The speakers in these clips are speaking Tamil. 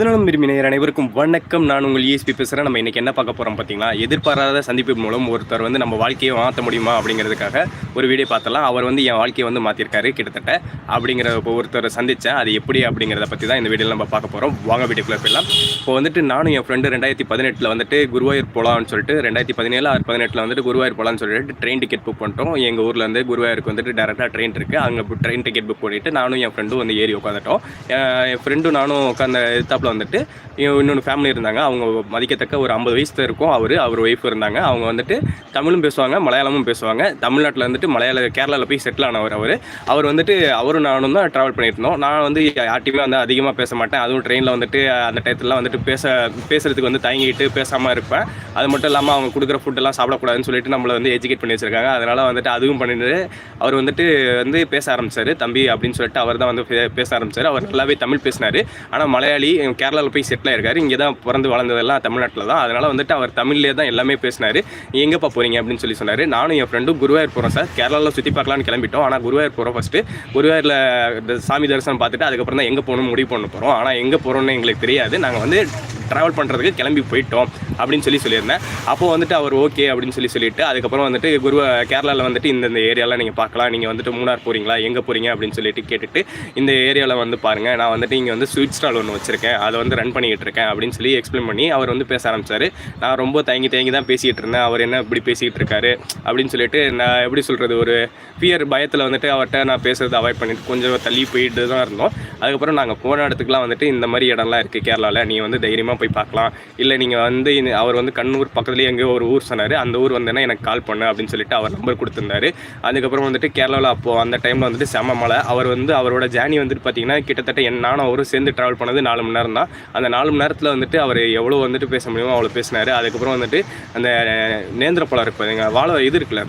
புதுநலம் விரும்பினர் அனைவருக்கும் வணக்கம். நான் உங்கள் இஎஸ்பி பேசுகிறேன் நம்ம இன்னைக்கு என்ன பார்க்க போகிறோம் பார்த்தீங்களா? எதிர்பாராத சந்திப்பு மூலம் ஒருத்தர் வந்து நம்ம வாழ்க்கையை மாற்ற முடியுமா அப்படிங்கிறதுக்காக ஒரு வீடியோ பார்த்தலாம் அவர் வந்து என் வாழ்க்கையை வந்து மாற்றிருக்காரு கிட்டத்தட்ட. அப்படிங்கிற இப்போ ஒருத்தர் சந்தித்தேன் அது எப்படி அப்படிங்கிறத பற்றி தான் இந்த வீடியோவில் நம்ம பார்க்க போகிறோம் வாங்க வீடியோக்குள்ள போயிடலாம். இப்போ வந்துட்டு நானும் என் ஃப்ரெண்டு ரெண்டாயிரத்தி பதினெட்டில் வந்துட்டு குருவாயூர் போகலான்னு சொல்லிட்டு ரெண்டாயிரத்தி பதினேழு ஆறு பதினெட்டில் வந்துட்டு குருவாயூர் போகலான்னு சொல்லிட்டு ட்ரெயின் டிக்கெட் புக் பண்ணிட்டோம். எங்கள் ஊர்லேருந்து குருவாயூருக்கு வந்துட்டு டேரெக்டாக ட்ரெயின் இருக்குது அங்கே ட்ரெயின் டிக்கெட் புக் பண்ணிவிட்டு நானும் என் ஃப்ரெண்டும் வந்து ஏறி உட்காந்துட்டோம் என் ஃப்ரெண்டும் நானும் உட்காந்த எத்தாப்பில் வந்துட்டு இன்னொன்று ஃபேமிலி இருந்தாங்க. அவங்க மதிக்கத்தக்க ஒரு ஐம்பது வயசு இருக்கும். அவர் அவர் ஒய்ஃப் இருந்தாங்க. அவங்க வந்துட்டு தமிழும் பேசுவாங்க மலையாளமும் பேசுவாங்க. தமிழ்நாட்டில் வந்துட்டு மலையாள கேரளாவில் போய் செட்டில் ஆனவர் அவர். அவர் வந்துட்டு அவரும் நானும் தான் ட்ராவல் பண்ணியிருந்தோம் நான் வந்து யார்ட்டையுமே வந்து அதிகமாக பேச மாட்டேன். அதுவும் ட்ரெயினில் வந்துட்டு அந்த டயத்துலலாம் வந்துட்டு பேச பேசுறதுக்கு வந்து தயங்கிட்டு பேசாமல் இருப்பேன். அது மட்டும் இல்லாமல் அவங்க கொடுக்குற ஃபுட்டெல்லாம் சாப்பிடக்கூடாதுன்னு சொல்லிட்டு நம்மளை வந்து எஜுகேட் பண்ணி வச்சிருக்காங்க. அதனால் வந்துட்டு அதுவும் பண்ணிட்டு அவர் வந்துட்டு வந்து பேச ஆரம்பிச்சார். தம்பி அப்படின்னு சொல்லிட்டு அவர் தான் வந்து பே- பேச ஆரம்பித்தார் அவர் நல்லாவே தமிழ் பேசினார். ஆனால் மலையாளி கேரளாவில் போய் செட்டில் ஆயிருக்காரு. இங்கே தான் பிறந்து வளர்ந்ததெல்லாம் தமிழ்நாட்டில் தான். அதனால் வந்துட்டு அவர் தமிழ்லேயே தான் எல்லாமே பேசினார். எங்கேப்பா போகிறீங்க அப்படின்னு சொல்லி சொன்னார். நானும் என் ஃப்ரெண்டும் குருவாயூர் போகிறோம் சார். கேரளாவில் சுற்றி பார்க்கலான்னு கிளம்பிட்டோம். ஆனால் குருவாயூர் போகிறோம் ஃபஸ்ட்டு குருவாயூரில் இந்த சாமி தரிசனம் பார்த்துட்டு அதுக்கப்புறம் தான் எங்கே போகணும்னு முடிவு பண்ண போகிறோம் ஆனால் எங்கே போகிறோம்னு எங்களுக்கு தெரியாது. நாங்கள் வந்து ட்ராவல் பண்ணுறதுக்கு கிளம்பி போயிட்டோம் அப்படின்னு சொல்லி சொல்லியிருந்தேன். அப்போது வந்துட்டு அவர் ஓகே அப்படின்னு சொல்லி சொல்லிட்டு அதுக்கப்புறம் வந்துட்டு குரு கேரளாவில் வந்துட்டு இந்த இந்த நீங்கள் பார்க்கலாம். நீங்கள் வந்துட்டு மூணார் போகிறீங்களா எங்கே போகிறீங்க அப்படின்னு சொல்லிட்டு கேட்டுட்டு இந்த ஏரியாவில் வந்து பாருங்கள் நான் வந்துட்டு இங்கே வந்து ஸ்வீட் ஸ்டால் ஒன்று வச்சுருக்கேன். அதை வந்து ரன் பண்ணிக்கிட்டு இருக்கேன் அப்படின்னு சொல்லி எக்ஸ்பிளைன் பண்ணி அவர் வந்து பேச ஆரம்பிச்சாரு. நான் ரொம்ப தயங்கி தயங்கி தான் பேசிகிட்டு இருந்தேன். அவர் என்ன இப்படி பேசிக்கிட்டு இருக்காரு அப்படின்னு சொல்லிட்டு நான் எப்படி சொல்கிறது ஒரு ஃபியர் பயத்தில் வந்துட்டு அவர்கிட்ட நான் பேசுறது அவாய்ட் பண்ணிட்டு கொஞ்சம் தள்ளி போயிட்டு தான் இருந்தோம். அதுக்கப்புறம் நாங்கள் போன இடத்துக்குலாம் வந்துட்டு இந்த மாதிரி இடம்லாம் இருக்குது கேரளாவில் நீ வந்து தைரியமாக போய் பார்க்கலாம். இல்லை நீங்கள் வந்து அவர் வந்து கண்ணூர் பக்கத்துலேயே எங்கேயோ ஒரு ஊர் சொன்னார். அந்த ஊர் வந்தேன்னா எனக்கு கால் பண்ணு அப்படின்னு சொல்லிட்டு அவர் நம்பர் கொடுத்துருந்தாரு. அதுக்கப்புறம் வந்துட்டு கேரளாவில் அப்போது அந்த டைமில் வந்துட்டு செம மழை. அவர் வந்து அவரோட ஜேர்னி வந்துட்டு பார்த்தீங்கன்னா கிட்டத்தட்ட என் நானும் அவரும் சேர்ந்து ட்ராவல் பண்ணது நாலு மணி நேரம் தான். அந்த நாலு மணி நேரத்தில் வந்துட்டு அவர் எவ்வளோ வந்துட்டு பேச முடியுமோ அவ்வளோ பேசினார். அதுக்கப்புறம் வந்துட்டு அந்த நேந்திர பழம் எங்கள் வாழை இது இருக்குல்ல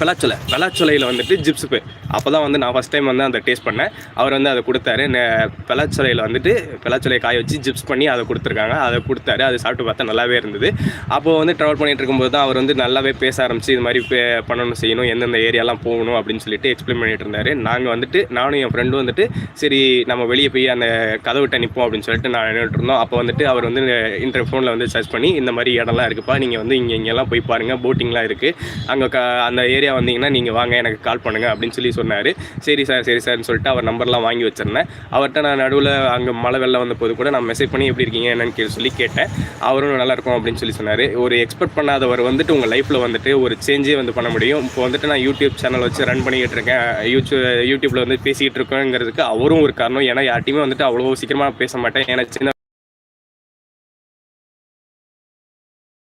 வெளாச்சொலை பெலாச்சொலையில் வந்துட்டு ஜிப்ஸுப்பு அப்போ தான் வந்து நான் ஃபஸ்ட் டைம் வந்து அந்த டேஸ்ட் பண்ணேன். அவர் வந்து அதை கொடுத்தாரு. நெ- வந்துட்டு பெலாச்சொலையை காய வச்சு ஜிப்ஸ் பண்ணி அதை கொடுத்துருக்காங்க. அதை கொடுத்தாரு. அது சாப்பிட்டு பார்த்தா நல்லாவே இருந்தது. அப்போது வந்து ட்ராவல் பண்ணிட்டு இருக்கும்போது தான் அவர் வந்து நல்லாவே பேச ஆரம்பிச்சு இது மாதிரி பே- பண்ணணும் செய்யணும் எந்தெந்த ஏரியாலாம் போகணும் அப்படின்னு சொல்லிட்டு எக்ஸ்பிளைன் பண்ணிட்டு இருந்தார். நாங்கள் வந்துட்டு நானும் என் ஃப்ரெண்டும் வந்துட்டு சரி நம்ம வெளியே போய் அந்த கதவுட்ட நிற்போம் அப்படின்னு சொல்லிட்டு நான் நின்றுட்டு இருந்தோம். அப்போ வந்துட்டு அவர் வந்து இன்டர் ஃபோனில் வந்து சர்ச் பண்ணி இந்த மாதிரி இடம்லாம் இருக்குப்பா நீங்கள் வந்து இங்கே இங்கெல்லாம் போய் பாருங்கள் போட்டிங்லாம் இருக்குது அங்கே க அந்த ஏரியா வந்தீங்கன்னா நீங்கள் வாங்க எனக்கு கால் பண்ணுங்கள் அப்படின்னு சொல்லி சொன்னார். சரி சார் சரி சார்னு சொல்லிட்டு அவர் நம்பர்லாம் வாங்கி வச்சிருந்தேன். அவர்கிட்ட நான் நடுவில் அங்கே மழை வெள்ளம் வந்தபோது கூட நான் மெசேஜ் பண்ணி எப்படி இருக்கீங்க? என்னன்னு கேள்வி சொல்லி கேட்டேன். அவரும் நல்லா இருக்கும் அப்படின்னு சொல்லி சொன்னார். ஒரு எக்ஸ்பெக்ட் பண்ணாதவர் வந்துட்டு உங்கள் லைஃப்பில் வந்துட்டு ஒரு சேஞ்சே வந்து பண்ண முடியும். இப்போ வந்துட்டு நான் யூடியூப் சேனல் வச்சு ரன் பண்ணிக்கிட்டு இருக்கேன். யூடியூப் யூடியூப்பில் வந்து பேசிக்கிட்டு இருக்கேங்கிறதுக்கு அவரும் ஒரு காரணம். ஏன்னா யார்ட்டையுமே வந்துட்டு அவ்வளோ சீக்கிரமாக பேச மாட்டேன். ஏன்னா சின்ன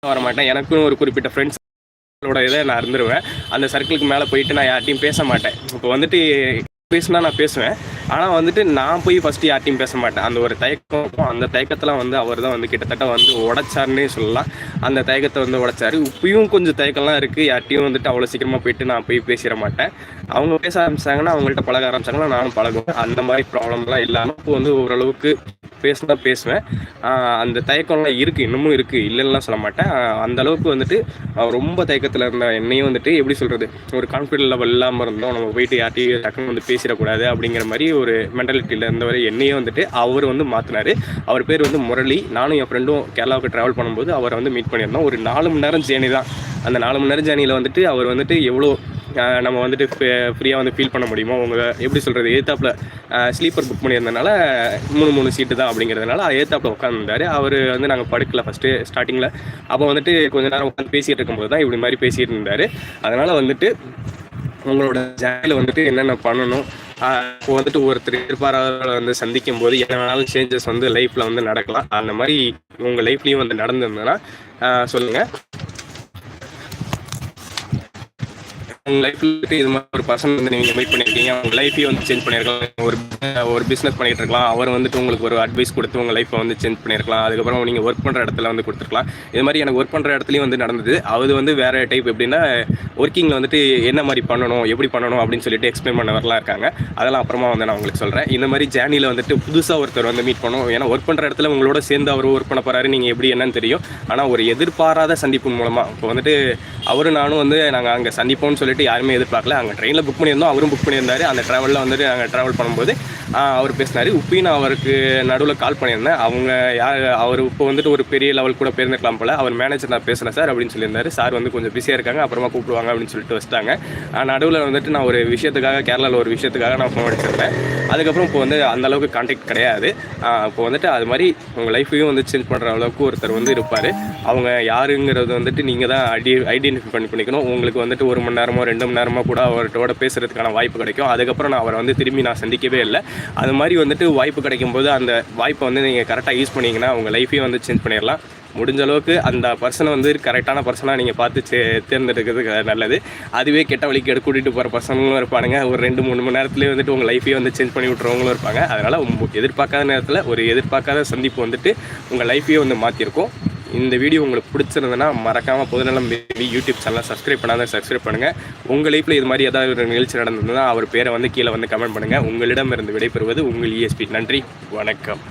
வர மாட்டேன். எனக்கும் ஒரு குறிப்பிட்ட ஃப்ரெண்ட்ஸ் இதை நான் இருந்துருவேன். அந்த சர்க்கிளுக்கு மேலே போயிட்டு நான் யார்ட்டையும் பேச மாட்டேன். இப்போ வந்துட்டு பேசினா நான் பேசுவேன். ஆனால் வந்துட்டு நான் போய் ஃபஸ்ட்டு யார்ட்டையும் பேச மாட்டேன். அந்த ஒரு தயக்கம் இருக்கும் அந்த தயக்கத்தில் வந்து அவர் தான் வந்து கிட்டத்தட்ட வந்து உடைச்சாருன்னே சொல்லலாம். அந்த தயக்கத்தை வந்து உடைச்சாரு. இப்பயும் கொஞ்சம் தயக்கம்லாம் இருக்குது யார்ட்டையும் வந்துட்டு அவ்வளோ சீக்கிரமாக போயிட்டு நான் போய் பேசிட மாட்டேன். அவங்க பேச ஆரம்பிச்சாங்கன்னா அவங்கள்ட்ட பழக ஆரம்பிச்சாங்கன்னா நானும் பழகுவேன். அந்த மாதிரி ப்ராப்ளம்லாம் இல்லாமல் இப்போ வந்து ஓரளவுக்கு பேசினா பேசுவேன். அந்த தயக்கம்லாம் இருக்குது இன்னமும் இருக்குது இல்லைன்னா சொல்ல மாட்டேன். அந்த அளவுக்கு வந்துட்டு அவர் ரொம்ப தயக்கத்தில் இருந்த என்னையும் வந்துட்டு எப்படி சொல்கிறது ஒரு கான்ஃபிடன்ட் லெவல் இல்லாமல் இருந்தோம். நம்ம போயிட்டு யார்ட்டையும் டக்குன்னு வந்து பேசிடக்கூடாது அப்படிங்கிற மாதிரி ஒரு மென்டாலிட்டியில் இருந்தவரை என்னையே வந்துட்டு அவர் வந்து மாற்றினார் அவர் பேர் வந்து முரளி. நானும் என் ஃப்ரெண்டும் கேரளாவுக்கு ட்ராவல் பண்ணும்போது அவரை வந்து மீட் பண்ணியிருந்தோம். ஒரு நாலு மணி நேரம் ஜேர்னி தான். அந்த நாலு மணி நேரம் ஜேர்னியில் வந்துட்டு அவர் வந்துட்டு எவ்வளோ நம்ம வந்துட்டு ஃப்ரீயாக வந்து ஃபீல் பண்ண முடியுமோ அவங்க எப்படி சொல்கிறது ஏத்தாப்பில் ஸ்லீப்பர் புக் பண்ணியிருந்தனால மூணு மூணு சீட்டு தான் அப்படிங்கிறதுனால ஏத்தாப்பில் உட்காந்துருந்தார் அவர் வந்து நாங்கள் படுக்கல ஃபஸ்ட்டு ஸ்டார்டிங்கில் அப்போ வந்துட்டு கொஞ்ச நேரம் உட்காந்து பேசிகிட்டு இருக்கும்போது தான் இப்படி மாதிரி பேசிகிட்டு இருந்தார். அதனால் வந்துட்டு உங்களோட ஜேர்னியில் வந்துட்டு என்னென்ன பண்ணணும் இப்போ வந்துட்டு ஒருத்தர் எதிர்பாராத வந்து சந்திக்கும் போது என்ன வேணாலும் சேஞ்சஸ் வந்து லைஃப்ல வந்து நடக்கலாம். அந்த மாதிரி உங்க லைஃப்லயும் வந்து நடந்திருந்ததுன்னா ஆஹ் சொல்லுங்க. உங்கள் லைஃப்பில் இது மாதிரி ஒரு பர்சன் வந்து நீங்கள் மீட் பண்ணியிருக்கீங்க உங்கள் லைஃப்பையும் வந்து சேஞ்ச் பண்ணியிருக்கலாம் ஒரு ஒரு பிஸ்னஸ் பண்ணிட்டு இருக்கலாம். அவர் வந்துட்டு உங்களுக்கு ஒரு அட்வைஸ் கொடுத்து உங்கள் லைஃப்பை வந்து சேஞ்ச் பண்ணியிருக்கலாம் அதுக்கப்புறம் நீங்கள் ஒர்க் பண்ணுற இடத்துல வந்து கொடுத்துருக்கலாம். இது மாதிரி எனக்கு ஒர்க் பண்ணுற இடத்துலையும் வந்து நடந்தது. அது வந்து வேறு டைப் எப்படின்னா ஒர்க்கிங்கில் வந்துட்டு என்ன மாதிரி பண்ணணும் எப்படி பண்ணணும் அப்படின்னு சொல்லிட்டு எக்ஸ்பிளைன் பண்ணவரெலாம் இருக்காங்க. அதெல்லாம் அப்புறமா வந்து நான் உங்களுக்கு சொல்கிறேன் இந்த மாதிரி ஜேர்னியில் வந்துட்டு புதுசாக ஒருத்தர் வந்து மீட் பண்ணும் ஏன்னா ஒர்க் பண்ணுற இடத்துல உங்களோட சேர்ந்து அவர் ஒர்க் பண்ண போகிறாரு நீங்கள் எப்படி என்னன்னு தெரியும். ஆனால் ஒரு எதிர்பாராத சந்திப்பு மூலமாக இப்போ வந்துட்டு அவரும் நானும் வந்து நாங்கள் அங்கே சந்திப்போம்னு சொல்லிட்டு யாருமே எதிர்பார்க்கல. அங்கே ட்ரெயினில் புக் பண்ணியிருந்தோம். அவரும் புக் பண்ணியிருந்தாரு. அந்த ட்ராவலில் வந்துட்டு நாங்கள் ட்ராவல் பண்ணும்போது அவர் பேசினார். இப்பயும் நான் அவருக்கு நடுவில் கால் பண்ணியிருந்தேன். அவங்க யார் அவர் இப்போ வந்துட்டு ஒரு பெரிய லெவல் கூட பேருந்துக்கலாம் போல. அவர் மேனேஜர் நான் பேசுகிறேன் சார் அப்படின்னு சொல்லியிருந்தாரு. சார் வந்து கொஞ்சம் பிஸியாக இருக்காங்க அப்புறமா கூப்பிடுவாங்க அப்படின்னு சொல்லிட்டு வச்சிட்டாங்க. நடுவில் வந்துட்டு நான் ஒரு விஷயத்துக்காக கேரளாவில் ஒரு விஷயத்துக்காக நான் ஃபோன் அடிச்சிருந்தேன். அதுக்கப்புறம் இப்போ வந்து அந்தளவுக்கு கான்டாக்ட் கிடையாது. இப்போ வந்துட்டு அது மாதிரி உங்கள் லைஃப்பையும் வந்து சேஞ்ச் பண்ணுற அளவுக்கு ஒருத்தர் வந்து இருப்பார். அவங்க யாருங்கிறது வந்துட்டு நீங்கள் தான் ஐடி ஐடென்டிஃபை பண்ணி பண்ணிக்கணும். உங்களுக்கு வந்துட்டு ஒரு மணி நேரமோ ரெண்டு மணி நேரமோ கூட அவர்கிட்ட பேசுகிறதுக்கான வாய்ப்பு கிடைக்கும். அதுக்கப்புறம் நான் அவரை வந்து திரும்பி நான் சந்திக்கவே இல்லை. அது மாதிரி வந்துட்டு வாய்ப்பு கிடைக்கும் போது அந்த வாய்ப்பை வந்து நீங்கள் கரெக்டாக யூஸ் பண்ணிங்கன்னா உங்கள் லைஃபையும் வந்து சேஞ்ச் பண்ணிடலாம். முடிஞ்ச அளவுக்கு அந்த பர்சனை வந்து கரெக்டான பர்சனாக நீங்கள் பார்த்து சே தேர்ந்தெடுக்கிறது நல்லது. அதுவே கெட்ட வழிக்கு எடுத்து கூட்டிகிட்டு போகிற பசங்களும் இருப்பானுங்க. ஒரு ரெண்டு மூணு மணி நேரத்துலேயே வந்துட்டு உங்கள் லைஃபையே வந்து சேஞ்ச் பண்ணி விட்றவங்களும் இருப்பாங்க. அதனால் எதிர்பார்க்காத நேரத்தில் ஒரு எதிர்பார்க்காத சந்திப்பு வந்துட்டு உங்கள் லைஃபையே வந்து மாற்றிருக்கும் இந்த வீடியோ உங்களுக்கு பிடிச்சிருந்ததுன்னா மறக்காமல் பொதுநலம் பேபி யூடியூப் சேனலை சப்ஸ்கிரைப் பண்ணாத சப்ஸ்கிரைப் பண்ணுங்கள் உங்கள் லைஃப்பில் இது மாதிரி ஏதாவது ஒரு நிகழ்ச்சி நடந்ததுன்னா அவர் பேரை வந்து கீழே வந்து கமெண்ட் பண்ணுங்கள் உங்களிடம் இருந்து விடைபெறுவது உங்கள் இஎஸ்பி நன்றி வணக்கம்.